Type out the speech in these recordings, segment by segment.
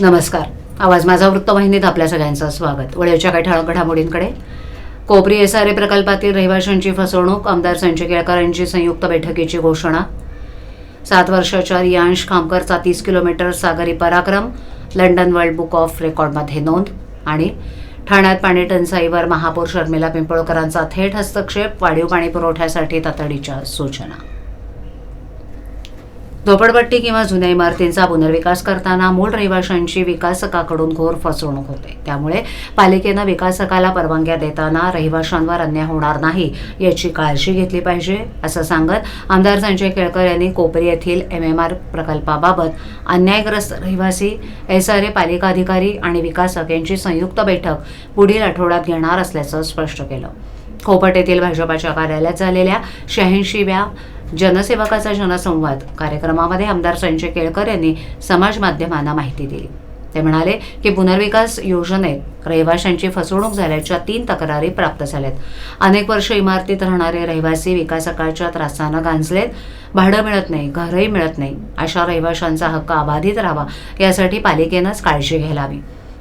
नमस्कार. आवाज माझा वृत्तवाहिनीत आपल्या सगळ्यांचं स्वागत. वळीच्या काही ठळक घडामोडींकडे. कोपरी एस आर ए प्रकल्पातील रहिवाशांची फसवणूक आमदार संजय केळकरांची संयुक्त बैठकीची घोषणा. सात वर्षाच्या रियांश खामकरचा तीस किलोमीटर सागरी पराक्रम लंडन वर्ल्ड बुक ऑफ रेकॉर्डमध्ये नोंद आणि ठाण्यात पाणी टंचाईवर महापौर शर्मिला पिंपळकरांचा थेट हस्तक्षेप वाढीव पाणी पुरवठ्यासाठी तातडीच्या सूचना. झोपडपट्टी किंवा जुन्या इमारतींचा पुनर्विकास करताना मूळ रहिवाशांची विकासकाकडून घोर फसवणूक होते. त्यामुळे पालिकेनं विकासकाला परवानग्या देताना रहिवाशांवर अन्याय होणार नाही याची काळजी घेतली पाहिजे असं सांगत आमदार संजय केळकर यांनी कोपरी येथील एम एम आर प्रकल्पाबाबत अन्यायग्रस्त रहिवासी एस आर ए पालिका अधिकारी आणि विकासक यांची संयुक्त बैठक पुढील आठवड्यात घेणार असल्याचं स्पष्ट केलं. खोपट येथील भाजपाच्या कार्यालयात झालेल्या शहाऐंशीव्या जनसेवकाचा जनसंवाद कार्यक्रमामध्ये आमदार संजय केळकर यांनी समाज माध्यमांना माहिती दिली. ते म्हणाले की पुनर्विकास योजनेत रहिवाशांची फसवणूक झाल्याच्या तीन तक्रारी प्राप्त झाल्यात. अनेक वर्ष इमारतीत राहणारे रहिवासी विकासकाच्या त्रासानं गांजलेत. भाडं मिळत नाही घरही मिळत नाही. अशा रहिवाशांचा हक्क अबाधित राहावा यासाठी पालिकेनंच काळजी घ्यायला हवी.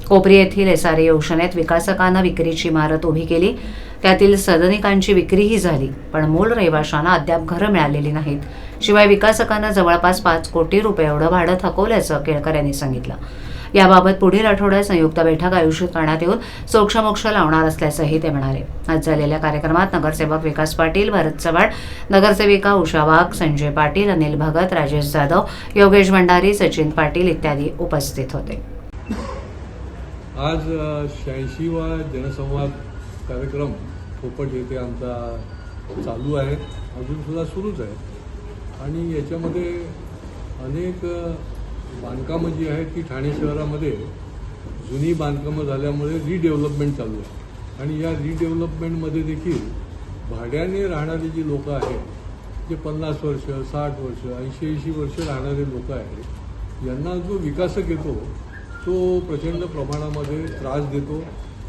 कोपरी येथील एसआरए योजनेत विकासकानं विक्रीची इमारत उभी केली. त्यातील सदनिकांची विक्रीही झाली पण मूळ रहिवाशांना अद्याप घरं मिळालेली नाहीत. शिवाय विकासकांना जवळपास पाच कोटी रुपये एवढं भाडं थकवल्याचं केळकर यांनी सांगितलं. याबाबत पुढील आठवड्यात संयुक्त बैठक आयोजित करण्यात येऊन सोक्षमोक्ष लावणार असल्याचंही ते म्हणाले. आज झालेल्या कार्यक्रमात नगरसेवक विकास पाटील भरत चव्हाण नगरसेविका उषा वाघ संजय पाटील अनिल भगत राजेश जाधव योगेश भंडारी सचिन पाटील इत्यादी उपस्थित होते. आज शहाऐंशीवा जनसंवाद कार्यक्रम पोपट येथे आमचा चालू आहे. अजूनसुद्धा सुरूच आहे. आणि याच्यामध्ये अनेक बांधकामं जी आहेत ती ठाणे शहरामध्ये जुनी बांधकामं झाल्यामुळे रिडेव्हलपमेंट चालू आहे. आणि या रिडेव्हलपमेंटमध्ये देखील भाड्याने राहणारी जी लोकं आहेत जे पन्नास वर्ष साठ वर्ष ऐंशी ऐंशी वर्ष राहणारे लोक आहेत यांना जो विकासक येतो तो प्रचंड प्रमाणामध्ये त्रास देतो.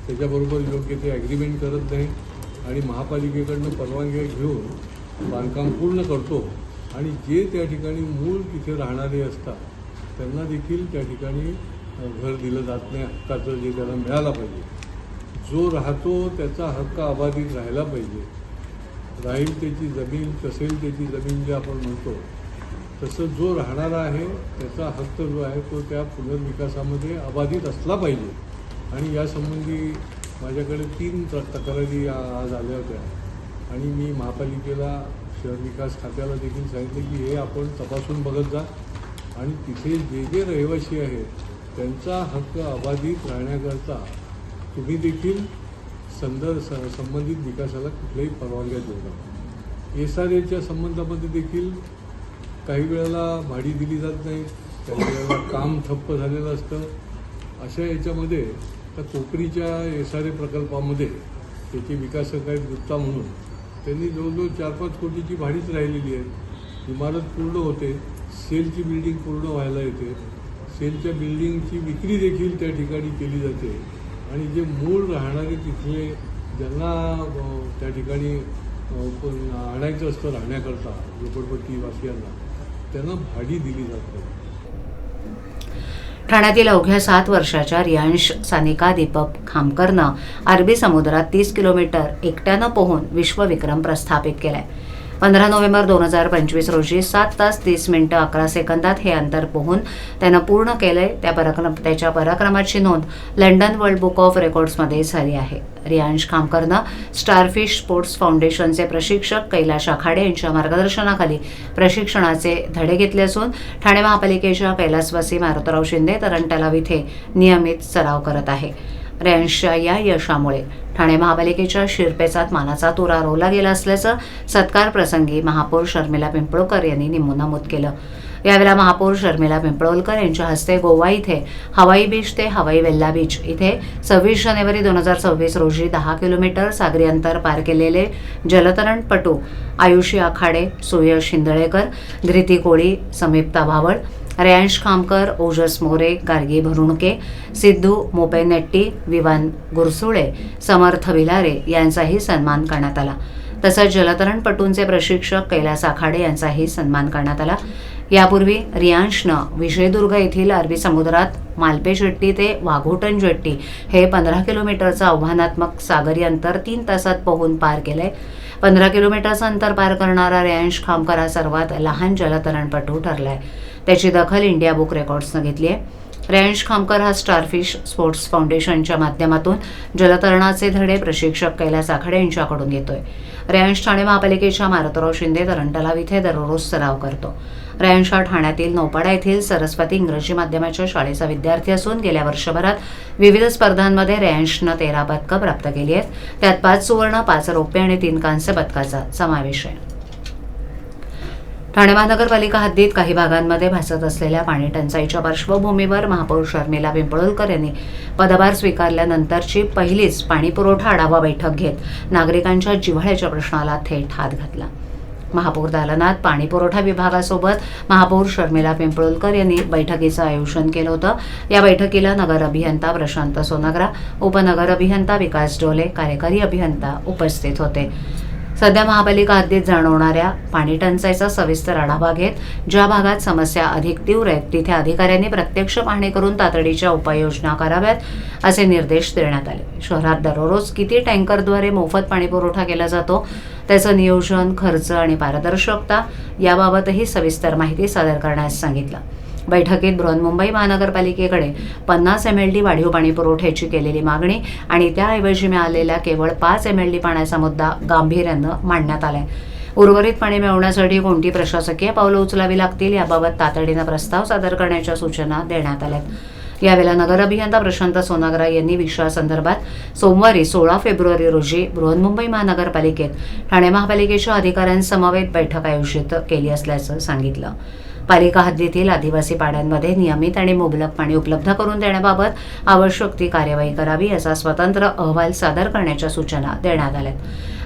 त्याच्याबरोबर योग्य ते ॲग्रीमेंट करत नाही. आणि महापालिकेकडनं परवानग्या घेऊन बांधकाम पूर्ण करतो आणि जे त्या ठिकाणी मूळ तिथे राहणारे असतात त्यांना देखील त्या ठिकाणी घर दिलं जात नाही. हक्काचं जे त्याला मिळाला पाहिजे. जो राहतो त्याचा हक्क अबाधित राहायला पाहिजे. राहील त्याची जमीन तसेल त्याची जमीन जे आपण म्हणतो तसं जो राहणारा आहे त्याचा हक्क जो आहे तो त्या पुनर्विकासामध्ये अबाधित असला पाहिजे. आणि यासंबंधी माझ्याकडे तीन तक्रारी आज आल्या होत्या. आणि मी महापालिकेला शहर विकास खात्याला देखील सांगितलं की हे आपण तपासून बघत जा. आणि तिथे जे जे रहिवासी आहेत त्यांचा हक्क अबाधित राहण्याकरता तुम्ही देखील संदर्भ स- संबंधित विकासाला कुठल्याही परवानग्या देऊ नका. एस आर एच्या संबंधामध्ये देखील काही वेळेला भाडी दिली जात नाही काही वेळेला काम ठप्प झालेलं असतं. अशा याच्यामध्ये त्या कोकणीच्या एस आर ए प्रकल्पामध्ये त्याचे विकास आहेत गुप्ता म्हणून त्यांनी जवळजवळ चार पाच कोटीची भाडीच राहिलेली आहे. इमारत पूर्ण होते सेलची बिल्डिंग पूर्ण व्हायला येते सेलच्या बिल्डिंगची विक्री देखील त्या ठिकाणी केली जाते. आणि जे मूळ राहणारे तिथले ज्यांना त्या ठिकाणी आणायचं असतं राहण्याकरता झोपडपट्टी वासियांना त्यांना भाडी दिली जाते. ठाण्यातील अवघ्या सात वर्षाच्या रियांश सानिका दीपक खामकरनं अरबी समुद्रात तीस किलोमीटर एकट्यानं पोहून विश्वविक्रम प्रस्थापित केलाय. पंधरा नोव्हेंबर दोन हजार पंचवीस रोजी सात तास तीस मिनिटं अकरा सेकंदात हे अंतर पोहून त्यानं पूर्ण केलंय. त्या पराक्रम त्याच्या पराक्रमाची नोंद लंडन वर्ल्ड बुक ऑफ रेकॉर्ड्समध्ये झाली आहे. रियांश खामकरनं स्टारफिश स्पोर्ट्स फाउंडेशनचे प्रशिक्षक कैलाश आखाडे यांच्या मार्गदर्शनाखाली प्रशिक्षणाचे धडे घेतले असून ठाणे महापालिकेच्या कैलासवासी मारुतराव शिंदे तरण तलाव इथे नियमित सराव करत आहे. रॅन्सच्या या यशामुळे ठाणे महापालिकेच्या शिरपेचात मानाचा तुरा रोवला गेला असल्याचं सत्कार प्रसंगी महापौर शर्मिला पिंपळकर यांनी निमून नमूद केलं. यावेळेला महापौर शर्मिला पिंपळोलकर यांच्या हस्ते गोवा इथे हवाई बीच ते हवाई वेल्ला बीच इथे सव्वीस जानेवारी दोन हजार सव्वीस रोजी दहा किलोमीटर सागरी अंतर पार केलेले जलतरणपटू आयुषी आखाडे सुयश शिंदळेकर धृती कोळी समीप्ता भावळ रेयांश खामकर ओजस मोरे गार्गी भरुणके सिद्धू मोपेनेट्टी विवान गुरसुळे समर्थ विलारे यांचाही सन्मान करण्यात आला. तसंच जलतरणपटूंचे प्रशिक्षक कैलास आखाडे यांचाही सन्मान करण्यात आला. यापूर्वी रियांशनं विजयदुर्ग येथील अरबी समुद्रात मालपे जेट्टी ते वाघोटन जेट्टी हे पंधरा किलोमीटरचं आव्हानात्मक सागरी अंतर तीन तासात पोहून पार केलंय पंधरा किलोमीटरचं अंतर पार करणारा रेयांश खामकर हा सर्वात लहान जलतरणपटू ठरलाय. त्याची दखल इंडिया बुक रेकॉर्ड्सनं घेतली आहे. रेयांश खामकर हा स्टारफिश स्पोर्ट्स फाउंडेशनच्या माध्यमातून जलतरणाचे धडे प्रशिक्षक कैलास आखाडे यांच्याकडून घेतोय. रेयांश ठाणे महापालिकेच्या मारुतराव शिंदे धरण तलाव इथे दररोज सराव करतो. रेयांश हा ठाण्यातील नौपाडा येथील सरस्वती इंग्रजी माध्यमाच्या शाळेचा विद्यार्थी असून गेल्या वर्षभरात विविध स्पर्धांमध्ये रेयांशनं तेरा पदकं प्राप्त केली आहेत. त्यात पाच सुवर्ण पाच रौप्य आणि तीन कांस्य पदकाचा समावेश आहे. ठाणे महानगरपालिका हद्दीत काही भागांमध्ये भासत असलेल्या पाणी टंचाईच्या पार्श्वभूमीवर महापौर शर्मिला पिंपळकर यांनी पदभार स्वीकारल्यानंतरची पहिलीच पाणीपुरवठा आढावा बैठक घेत नागरिकांच्या जिव्हाळ्याच्या प्रश्नाला थेट हात घातला. महापौर दालनात पाणीपुरवठा विभागासोबत महापौर शर्मिला पिंपळकर यांनी बैठकीचं आयोजन केलं होतं. या बैठकीला नगर अभियंता प्रशांत सोनग्रा उपनगर अभियंता विकास डोले कार्यकारी अभियंता उपस्थित होते. सध्या महापालिका हद्दीत जाणवणाऱ्या पाणी टंचाईचा सविस्तर आढावा घेत ज्या भागात समस्या अधिक तीव्र आहेत तिथे अधिकाऱ्यांनी प्रत्यक्ष पाहणी करून तातडीच्या उपाययोजना कराव्यात असे निर्देश देण्यात आले. शहरात दररोज किती टँकरद्वारे मोफत पाणी पुरवठा केला जातो त्याचं नियोजन खर्च आणि पारदर्शकता याबाबतही सविस्तर माहिती सादर करण्यास सांगितलं. बैठकीत बृहन्मुंबई महानगरपालिकेकडे पन्नास एम एल डी वाढीव पाणी पुरवठ्याची केलेली मागणी आणि त्याऐवजी मिळालेल्या केवळ पाच एम एल डी पाण्याचा मुद्दा गांभीर्यानं मांडण्यात आलाय. उर्वरित पाणी मिळवण्यासाठी कोणती प्रशासकीय पावलं उचलावी लागतील याबाबत तातडीनं प्रस्ताव सादर करण्याच्या सूचना देण्यात आल्यात. यावेळेला नगर अभियंता प्रशांत सोनागरा यांनी विषयासंदर्भात सोमवारी सोळा फेब्रुवारी रोजी बृहन्मुंबई महानगरपालिकेत ठाणे महापालिकेच्या अधिकाऱ्यांसमवेत बैठक आयोजित केली असल्याचं सांगितलं. पालिका हद्दीतील आदिवासी पाड्यांमध्ये नियमित आणि मुबलक पाणी उपलब्ध करून देण्याबाबत आवश्यक ती कार्यवाही करावी याचा स्वतंत्र अहवाल सादर करण्याच्या सूचना देण्यात आल्या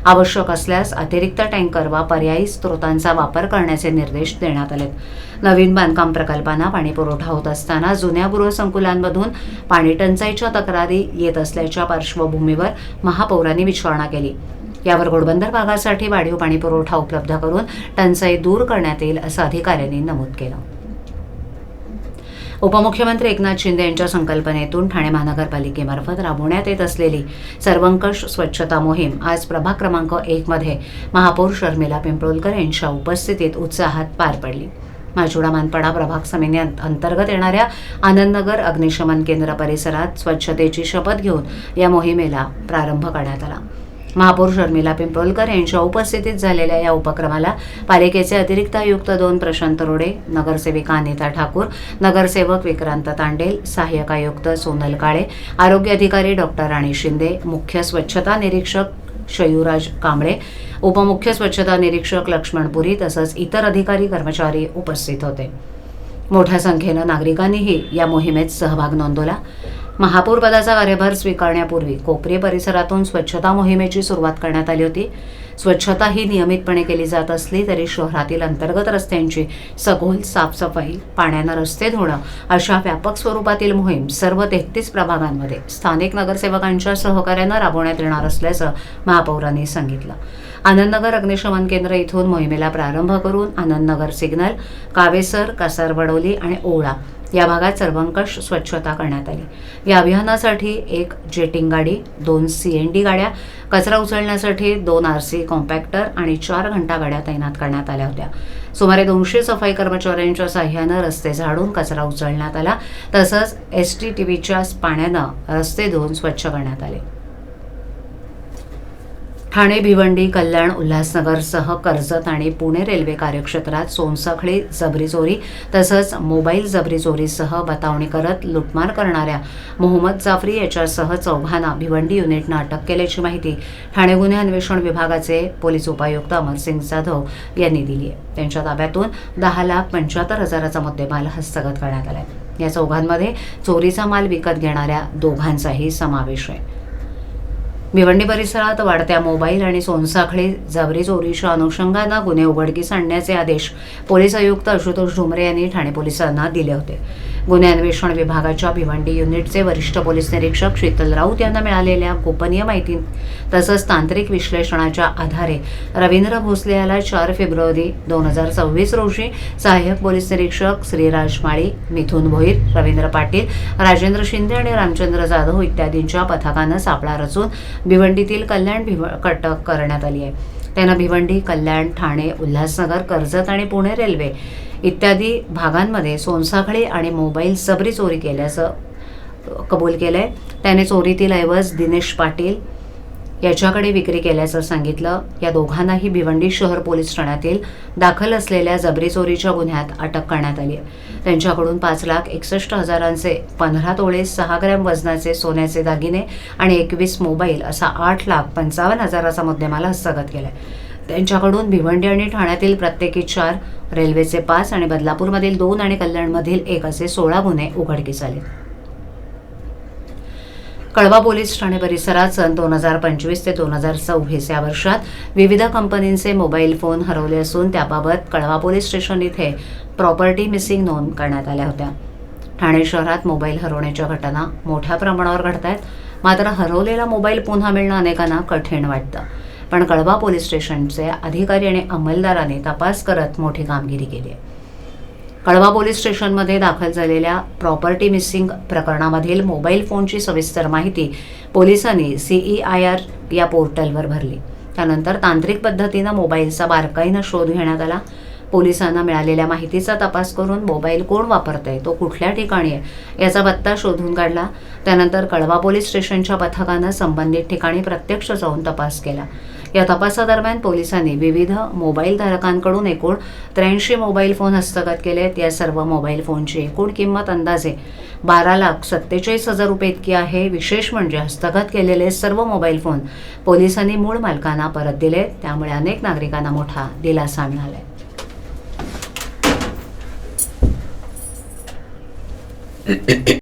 आवश्यक असल्यास अतिरिक्त टँकर वा पर्यायी स्रोतांचा वापर करण्याचे निर्देश देण्यात आलेत. नवीन बांधकाम प्रकल्पांना पाणी पुरवठा होत असताना जुन्या गृहसंकुलांमधून पाणी टंचाईच्या तक्रारी येत असल्याच्या पार्श्वभूमीवर महापौरांनी विचारणा केली. यावर घोडबंदर भागासाठी वाढीव पाणी पुरवठा उपलब्ध करून टंचाई दूर करण्यात येईल असं अधिकाऱ्यांनी नमूद केलं. उपमुख्यमंत्री एकनाथ शिंदे यांच्या संकल्पनेतून ठाणे महानगरपालिकेमार्फत राबवण्यात येत असलेली सर्वंकष स्वच्छता मोहीम आज प्रभाग क्रमांक एकमध्ये महापौर शर्मिला पिंपळकर यांच्या उपस्थितीत उत्साहात पार पडली. माजुडा मानपाडा प्रभाग समिती अंतर्गत येणाऱ्या आनंदनगर अग्निशमन केंद्र परिसरात स्वच्छतेची शपथ घेऊन या मोहिमेला प्रारंभ करण्यात आला. महापौर शर्मिला पिंपळकर यांच्या उपस्थितीत झालेल्या या उपक्रमाला पालिकेचे अतिरिक्त आयुक्त दोन प्रशांत रोडे नगरसेविका अनिता ठाकूर नगरसेवक विक्रांत तांडेल सहाय्यक आयुक्त सोनल काळे आरोग्य अधिकारी डॉक्टर राणी शिंदे मुख्य स्वच्छता निरीक्षक शयूराज कांबळे उपमुख्य स्वच्छता निरीक्षक लक्ष्मण पुरी तसंच इतर अधिकारी कर्मचारी उपस्थित होते. मोठ्या संख्येनं नागरिकांनीही या मोहिमेत सहभाग नोंदवला. महापौरपदाचा कार्यभार स्वीकारण्यापूर्वी कोपरी परिसरातून स्वच्छता मोहिमेची सुरुवात करण्यात आली होती. स्वच्छता ही नियमितपणे केली जात असली तरी शहरातील अंतर्गत रस्त्यांची सखोल साफसफाई पाण्यानं रस्ते धुणं अशा व्यापक स्वरूपातील मोहीम सर्व तेहतीस प्रभागांमध्ये स्थानिक नगरसेवकांच्या सहकार्यानं राबवण्यात येणार असल्याचं महापौरांनी सांगितलं. आनंदनगर अग्निशमन केंद्र इथून मोहिमेला प्रारंभ करून आनंदनगर सिग्नल कावेसर कासारवडोली आणि ओळा या भागात सर्वंकष स्वच्छता करण्यात आली. या अभियानासाठी एक जेटिंग गाडी दोन सी एन डी गाड्या कचरा उचलण्यासाठी दोन आर सी कॉम्पॅक्टर आणि चार घंटा गाड्या तैनात करण्यात आल्या होत्या. सुमारे दोनशे सफाई कर्मचाऱ्यांच्या साह्यानं रस्ते झाडून कचरा उचलण्यात आला. तसंच एस टी टी व्हीच्या पाण्यानं रस्ते धुवून स्वच्छ करण्यात आले. ठाणे भिवंडी कल्याण उल्हासनगरसह कर्जत आणि पुणे रेल्वे कार्यक्षेत्रात सोनसखळी जबरी चोरी तसंच मोबाईल जबरी चोरीसह बतावणी करत लुटमार करणाऱ्या मोहम्मद जाफरी याच्यासह चौघांना भिवंडी युनिटनं अटक केल्याची माहिती ठाणे गुन्हे अन्वेषण विभागाचे पोलीस उपायुक्त अमरसिंग जाधव यांनी दिली आहे. त्यांच्या ताब्यातून दहा लाख पंच्याहत्तर हजाराचा मुद्देमाल हस्तगत करण्यात आला आहे या चौघांमध्ये चोरीचा माल विकत घेणाऱ्या दोघांचाही समावेश आहे. भिवंडी परिसरात वाढत्या मोबाईल आणि सोनसाखळी जबरी चोरीच्या अनुषंगानं गुन्हे उघडकीस आणण्याचे आदेश पोलीस आयुक्त आशुतोष ढुमरे यांनी ठाणे पोलिसांना दिले होते. गुन्हे अन्वेषण विभागाच्या भिवंडी युनिटचे वरिष्ठ पोलीस निरीक्षक शीतल राऊत यांना मिळालेल्या गोपनीय माहिती तसंच तांत्रिक विश्लेषणाच्या आधारे रवींद्र भोसले याला चार फेब्रुवारी दोन हजार सव्वीस रोजी सहाय्यक पोलीस निरीक्षक श्रीराज माळी मिथुन भोईर रवींद्र पाटील राजेंद्र शिंदे आणि रामचंद्र जाधव इत्यादींच्या पथकानं सापळा रचून भिवंडीतील कल्याण भिव अटक करण्यात आली आहे. त्यांना भिवंडी कल्याण ठाणे उल्हासनगर कर्जत आणि पुणे रेल्वे इत्यादी भागांमध्ये सोनसाखळी आणि मोबाईल सबरी चोरी केल्याचं कबूल केलं आहे त्याने चोरीतील ऐवज दिनेश पाटील याच्याकडे विक्री केल्याचं सांगितलं. या दोघांनाही भिवंडी शहर पोलीस ठाण्यातील दाखल असलेल्या जबरी चोरीच्या गुन्ह्यात अटक करण्यात आली आहे. त्यांच्याकडून पाच लाख एकसष्ट हजारांचे पंधरा तोळे सहा ग्रॅम वजनाचे सोन्याचे दागिने आणि एकवीस मोबाईल असा आठ लाख पंचावन्न हजाराचा मुद्देमाल हस्तगत केला त्यांच्याकडून भिवंडी आणि ठाण्यातील प्रत्येकी चार रेल्वेचे पाच आणि बदलापूरमधील दोन आणि कल्याणमधील एक असे सोळा गुन्हे उघडकीस आले. कळवा पोलीस ठाणे परिसरात सन दोन हजार पंचवीस ते दोन हजार सव्वीस या वर्षात विविध कंपनींचे मोबाईल फोन हरवले असून त्याबाबत कळवा पोलीस स्टेशन इथे प्रॉपर्टी मिसिंग नोंद करण्यात आल्या होत्या. ठाणे शहरात मोबाईल हरवण्याच्या घटना मोठ्या प्रमाणावर घडत आहेत मात्र हरवलेला मोबाईल पुन्हा मिळणं अनेकांना कठीण वाटतं. पण कळवा पोलीस स्टेशनचे अधिकारी आणि अंमलदाराने तपास करत मोठी कामगिरी केली आहे. कळवा पोलीस स्टेशनमध्ये दाखल झालेल्या प्रॉपर्टी मिसिंग प्रकरणामधील मोबाईल फोनची सविस्तर माहिती पोलिसांनी सीई आय आर या पोर्टलवर भरली. त्यानंतर तांत्रिक पद्धतीनं मोबाईलचा बारकाईनं शोध घेण्यात आला. पोलिसांना मिळालेल्या माहितीचा तपास करून मोबाईल कोण वापरतंय तो कुठल्या ठिकाणी आहे याचा पत्ता शोधून काढला. त्यानंतर कळवा पोलीस स्टेशनच्या पथकानं संबंधित ठिकाणी प्रत्यक्ष जाऊन तपास केला. या तपासादरम्यान पोलिसांनी विविध मोबाईल धारकांकडून एकूण त्र्याऐंशी मोबाईल फोन हस्तगत केले आहेत या सर्व मोबाईल फोनची एकूण किंमत अंदाजे बारा लाख सत्तेचाळीस हजार रुपये इतकी आहे. विशेष म्हणजे हस्तगत केलेले सर्व मोबाईल फोन पोलिसांनी मूळ मालकांना परत दिले त्यामुळे अनेक नागरिकांना मोठा दिलासा मिळाला आहे